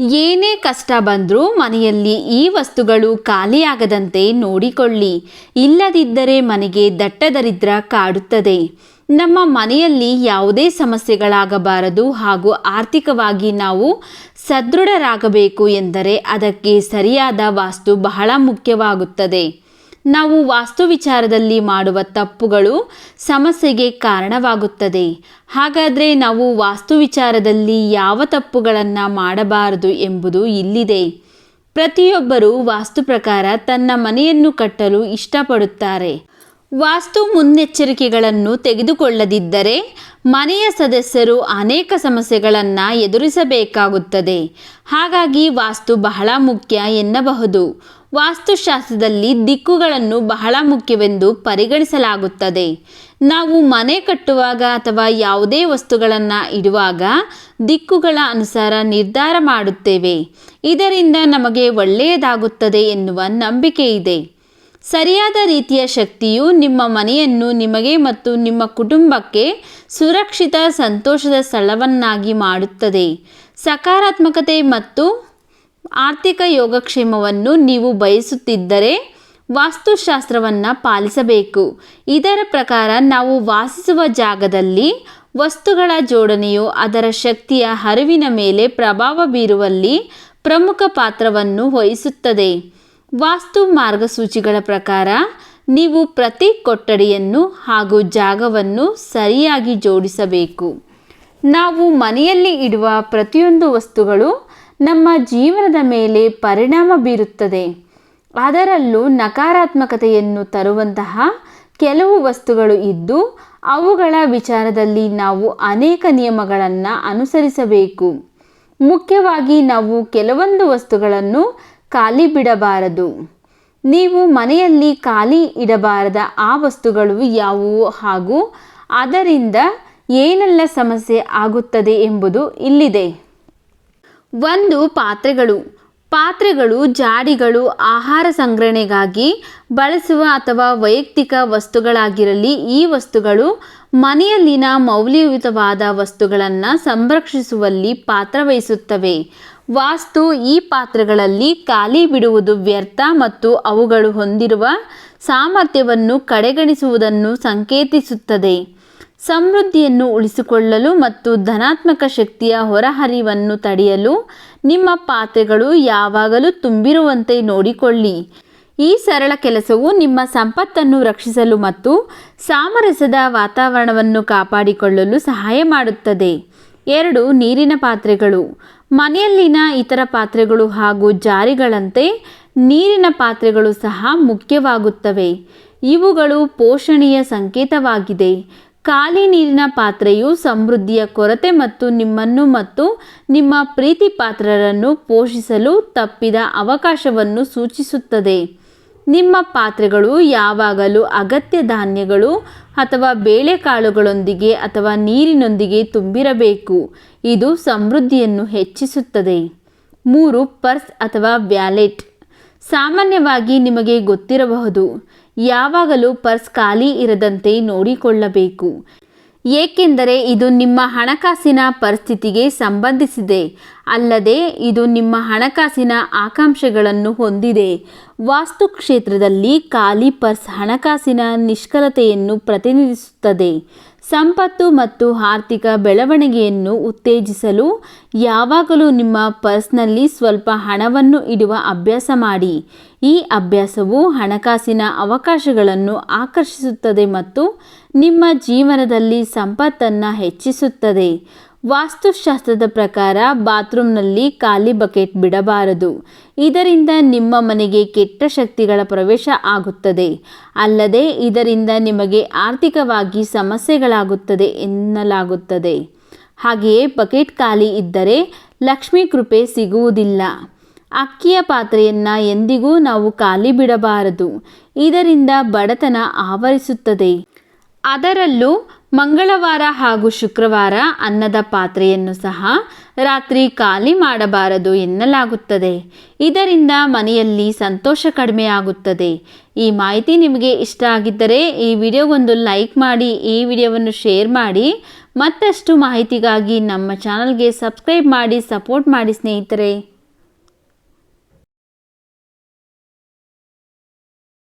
ಏನೇ ಕಷ್ಟ ಬಂದರೂ ಮನೆಯಲ್ಲಿ ಈ ವಸ್ತುಗಳು ಖಾಲಿಯಾಗದಂತೆ ನೋಡಿಕೊಳ್ಳಿ. ಇಲ್ಲದಿದ್ದರೆ ಮನೆಗೆ ದಟ್ಟದರಿದ್ರ ಕಾಡುತ್ತದೆ. ನಮ್ಮ ಮನೆಯಲ್ಲಿ ಯಾವುದೇ ಸಮಸ್ಯೆಗಳಾಗಬಾರದು ಹಾಗೂ ಆರ್ಥಿಕವಾಗಿ ನಾವು ಸದೃಢರಾಗಬೇಕು ಎಂದರೆ ಅದಕ್ಕೆ ಸರಿಯಾದ ವಾಸ್ತು ಬಹಳ ಮುಖ್ಯವಾಗುತ್ತದೆ. ನಾವು ವಾಸ್ತು ವಿಚಾರದಲ್ಲಿ ಮಾಡುವ ತಪ್ಪುಗಳು ಸಮಸ್ಯೆಗೆ ಕಾರಣವಾಗುತ್ತದೆ. ಹಾಗಾದರೆ ನಾವು ವಾಸ್ತು ವಿಚಾರದಲ್ಲಿ ಯಾವ ತಪ್ಪುಗಳನ್ನು ಮಾಡಬಾರದು ಎಂಬುದು ಇಲ್ಲಿದೆ. ಪ್ರತಿಯೊಬ್ಬರೂ ವಾಸ್ತು ಪ್ರಕಾರ ತನ್ನ ಮನೆಯನ್ನು ಕಟ್ಟಲು ಇಷ್ಟಪಡುತ್ತಾರೆ. ವಾಸ್ತು ಮುನ್ನೆಚ್ಚರಿಕೆಗಳನ್ನು ತೆಗೆದುಕೊಳ್ಳದಿದ್ದರೆ ಮನೆಯ ಸದಸ್ಯರು ಅನೇಕ ಸಮಸ್ಯೆಗಳನ್ನು ಎದುರಿಸಬೇಕಾಗುತ್ತದೆ. ಹಾಗಾಗಿ ವಾಸ್ತು ಬಹಳ ಮುಖ್ಯ ಎನ್ನಬಹುದು. ವಾಸ್ತುಶಾಸ್ತ್ರದಲ್ಲಿ ದಿಕ್ಕುಗಳನ್ನು ಬಹಳ ಮುಖ್ಯವೆಂದು ಪರಿಗಣಿಸಲಾಗುತ್ತದೆ. ನಾವು ಮನೆ ಕಟ್ಟುವಾಗ ಅಥವಾ ಯಾವುದೇ ವಸ್ತುಗಳನ್ನು ಇಡುವಾಗ ದಿಕ್ಕುಗಳ ಅನುಸಾರ ನಿರ್ಧಾರ ಮಾಡುತ್ತೇವೆ. ಇದರಿಂದ ನಮಗೆ ಒಳ್ಳೆಯದಾಗುತ್ತದೆ ಎನ್ನುವ ನಂಬಿಕೆ ಇದೆ ಸರಿಯಾದ ರೀತಿಯ ಶಕ್ತಿಯು ನಿಮ್ಮ ಮನೆಯನ್ನು, ನಿಮಗೆ ಮತ್ತು ನಿಮ್ಮ ಕುಟುಂಬಕ್ಕೆ ಸುರಕ್ಷಿತ, ಸಂತೋಷದ ಸ್ಥಳವನ್ನಾಗಿ ಮಾಡುತ್ತದೆ. ಸಕಾರಾತ್ಮಕತೆ ಮತ್ತು ಆರ್ಥಿಕ ಯೋಗಕ್ಷೇಮವನ್ನು ನೀವು ಬಯಸುತ್ತಿದ್ದರೆ ವಾಸ್ತುಶಾಸ್ತ್ರವನ್ನು ಪಾಲಿಸಬೇಕು. ಇದರ ಪ್ರಕಾರ ನಾವು ವಾಸಿಸುವ ಜಾಗದಲ್ಲಿ ವಸ್ತುಗಳ ಜೋಡಣೆಯು ಅದರ ಶಕ್ತಿಯ ಹರಿವಿನ ಮೇಲೆ ಪ್ರಭಾವ ಬೀರುವಲ್ಲಿ ಪ್ರಮುಖ ಪಾತ್ರವನ್ನು ವಹಿಸುತ್ತದೆ. ವಾಸ್ತು ಮಾರ್ಗಸೂಚಿಗಳ ಪ್ರಕಾರ ನೀವು ಪ್ರತಿ ಕೊಠಡಿಯನ್ನು ಹಾಗೂ ಜಾಗವನ್ನು ಸರಿಯಾಗಿ ಜೋಡಿಸಬೇಕು. ನಾವು ಮನೆಯಲ್ಲಿ ಇಡುವ ಪ್ರತಿಯೊಂದು ವಸ್ತುಗಳು ನಮ್ಮ ಜೀವನದ ಮೇಲೆ ಪರಿಣಾಮ ಬೀರುತ್ತದೆ. ಅದರಲ್ಲೂ ನಕಾರಾತ್ಮಕತೆಯನ್ನು ತರುವಂತಹ ಕೆಲವು ವಸ್ತುಗಳು ಇದ್ದು, ಅವುಗಳ ವಿಚಾರದಲ್ಲಿ ನಾವು ಅನೇಕ ನಿಯಮಗಳನ್ನು ಅನುಸರಿಸಬೇಕು. ಮುಖ್ಯವಾಗಿ ನಾವು ಕೆಲವೊಂದು ವಸ್ತುಗಳನ್ನು ಖಾಲಿ ಬಿಡಬಾರದು. ನೀವು ಮನೆಯಲ್ಲಿ ಖಾಲಿ ಇಡಬಾರದ ಆ ವಸ್ತುಗಳು ಯಾವುವು ಹಾಗೂ ಅದರಿಂದ ಏನೆಲ್ಲ ಸಮಸ್ಯೆ ಆಗುತ್ತದೆ ಎಂಬುದು ಇಲ್ಲಿದೆ. ಒಂದು, ಪಾತ್ರೆಗಳು. ಪಾತ್ರೆಗಳು ಜಾಡಿಗಳು ಆಹಾರ ಸಂಗ್ರಹಣೆಗಾಗಿ ಬಳಸುವ ಅಥವಾ ವೈಯಕ್ತಿಕ ವಸ್ತುಗಳಾಗಿರಲಿ, ಈ ವಸ್ತುಗಳು ಮನೆಯಲ್ಲಿನ ಮೌಲ್ಯಯುತವಾದ ವಸ್ತುಗಳನ್ನು ಸಂರಕ್ಷಿಸುವಲ್ಲಿ ಪಾತ್ರವಹಿಸುತ್ತವೆ ವಾಸ್ತು ಈ ಪಾತ್ರೆಗಳಲ್ಲಿ ಖಾಲಿ ಬಿಡುವುದು ವ್ಯರ್ಥ ಮತ್ತು ಅವುಗಳು ಹೊಂದಿರುವ ಸಾಮರ್ಥ್ಯವನ್ನು ಕಡೆಗಣಿಸುವುದನ್ನು ಸಂಕೇತಿಸುತ್ತದೆ. ಸಮೃದ್ಧಿಯನ್ನು ಉಳಿಸಿಕೊಳ್ಳಲು ಮತ್ತು ಧನಾತ್ಮಕ ಶಕ್ತಿಯ ಹೊರಹರಿವನ್ನು ತಡೆಯಲು ನಿಮ್ಮ ಪಾತ್ರೆಗಳು ಯಾವಾಗಲೂ ತುಂಬಿರುವಂತೆ ನೋಡಿಕೊಳ್ಳಿ. ಈ ಸರಳ ಕೆಲಸವು ನಿಮ್ಮ ಸಂಪತ್ತನ್ನು ರಕ್ಷಿಸಲು ಮತ್ತು ಸಾಮರಸ್ಯದ ವಾತಾವರಣವನ್ನು ಕಾಪಾಡಿಕೊಳ್ಳಲು ಸಹಾಯ ಮಾಡುತ್ತದೆ. ಎರಡು ನೀರಿನ ಪಾತ್ರೆಗಳು. ಮನೆಯಲ್ಲಿನ ಇತರ ಪಾತ್ರೆಗಳು ಹಾಗೂ ಜಾರಿಗಳಂತೆ ನೀರಿನ ಪಾತ್ರೆಗಳು ಸಹ ಮುಖ್ಯವಾಗುತ್ತವೆ. ಇವುಗಳು ಪೋಷಣೆಯ ಸಂಕೇತವಾಗಿದೆ. ಖಾಲಿ ನೀರಿನ ಪಾತ್ರೆಯು ಸಮೃದ್ಧಿಯ ಕೊರತೆ ಮತ್ತು ನಿಮ್ಮನ್ನು ಮತ್ತು ನಿಮ್ಮ ಪ್ರೀತಿ ಪಾತ್ರರನ್ನು ಪೋಷಿಸಲು ತಪ್ಪಿದ ಅವಕಾಶವನ್ನು ಸೂಚಿಸುತ್ತದೆ. ನಿಮ್ಮ ಪಾತ್ರೆಗಳು ಯಾವಾಗಲೂ ಅಗತ್ಯ ಧಾನ್ಯಗಳು ಅಥವಾ ಬೇಳೆಕಾಳುಗಳೊಂದಿಗೆ ಅಥವಾ ನೀರಿನೊಂದಿಗೆ ತುಂಬಿರಬೇಕು. ಇದು ಸಮೃದ್ಧಿಯನ್ನು ಹೆಚ್ಚಿಸುತ್ತದೆ. ಮೂರು, ಪರ್ಸ್ ಅಥವಾ ವ್ಯಾಲೆಟ್. ಸಾಮಾನ್ಯವಾಗಿ ನಿಮಗೆ ಗೊತ್ತಿರಬಹುದು. ಯಾವಾಗಲೂ ಪರ್ಸ್ ಖಾಲಿ ಇರದಂತೆ ನೋಡಿಕೊಳ್ಳಬೇಕು. ಏಕೆಂದರೆ ಇದು ನಿಮ್ಮ ಹಣಕಾಸಿನ ಪರಿಸ್ಥಿತಿಗೆ ಸಂಬಂಧಿಸಿದೆ. ಅಲ್ಲದೆ ಇದು ನಿಮ್ಮ ಹಣಕಾಸಿನ ಆಕಾಂಕ್ಷೆಗಳನ್ನು ಹೊಂದಿದೆ. ವಾಸ್ತು ಕ್ಷೇತ್ರದಲ್ಲಿ ಖಾಲಿ ಪರ್ಸ್ ಹಣಕಾಸಿನ ನಿಷ್ಕಲತೆಯನ್ನು ಪ್ರತಿನಿಧಿಸುತ್ತದೆ. ಸಂಪತ್ತು ಮತ್ತು ಆರ್ಥಿಕ ಬೆಳವಣಿಗೆಯನ್ನು ಉತ್ತೇಜಿಸಲು ಯಾವಾಗಲೂ ನಿಮ್ಮ ಪರ್ಸ್ನಲ್ಲಿ ಸ್ವಲ್ಪ ಹಣವನ್ನು ಇಡುವ ಅಭ್ಯಾಸ ಮಾಡಿ. ಈ ಅಭ್ಯಾಸವು ಹಣಕಾಸಿನ ಅವಕಾಶಗಳನ್ನು ಆಕರ್ಷಿಸುತ್ತದೆ ಮತ್ತು ನಿಮ್ಮ ಜೀವನದಲ್ಲಿ ಸಂಪತ್ತನ್ನು ಹೆಚ್ಚಿಸುತ್ತದೆ. ವಾಸ್ತುಶಾಸ್ತ್ರದ ಪ್ರಕಾರ ಬಾತ್ರೂಮ್ನಲ್ಲಿ ಖಾಲಿ ಬಕೆಟ್ ಬಿಡಬಾರದು. ಇದರಿಂದ ನಿಮ್ಮ ಮನೆಗೆ ಕೆಟ್ಟ ಶಕ್ತಿಗಳ ಪ್ರವೇಶ ಆಗುತ್ತದೆ. ಅಲ್ಲದೆ ಇದರಿಂದ ನಿಮಗೆ ಆರ್ಥಿಕವಾಗಿ ಸಮಸ್ಯೆಗಳಾಗುತ್ತದೆ ಎನ್ನಲಾಗುತ್ತದೆ. ಹಾಗೆಯೇ ಬಕೆಟ್ ಖಾಲಿ ಇದ್ದರೆ ಲಕ್ಷ್ಮೀ ಕೃಪೆ ಸಿಗುವುದಿಲ್ಲ. ಅಕ್ಕಿಯ ಪಾತ್ರೆಯನ್ನು ಎಂದಿಗೂ ನಾವು ಖಾಲಿ ಬಿಡಬಾರದು. ಇದರಿಂದ ಬಡತನ ಆವರಿಸುತ್ತದೆ. ಅದರಲ್ಲೂ ಮಂಗಳವಾರ ಹಾಗೂ ಶುಕ್ರವಾರ ಅನ್ನದ ಪಾತ್ರೆಯನ್ನು ಸಹ ರಾತ್ರಿ ಖಾಲಿ ಮಾಡಬಾರದು ಎನ್ನಲಾಗುತ್ತದೆ. ಇದರಿಂದ ಮನೆಯಲ್ಲಿ ಸಂತೋಷ ಕಡಿಮೆಯಾಗುತ್ತದೆ. ಈ ಮಾಹಿತಿ ನಿಮಗೆ ಇಷ್ಟ ಆಗಿದ್ದರೆ ಈ ವಿಡಿಯೋಗೊಂದು ಲೈಕ್ ಮಾಡಿ, ಈ ವಿಡಿಯೋವನ್ನು ಶೇರ್ ಮಾಡಿ, ಮತ್ತಷ್ಟು ಮಾಹಿತಿಗಾಗಿ ನಮ್ಮ ಚಾನಲ್ಗೆ ಸಬ್ಸ್ಕ್ರೈಬ್ ಮಾಡಿ, ಸಪೋರ್ಟ್ ಮಾಡಿ ಸ್ನೇಹಿತರೆ.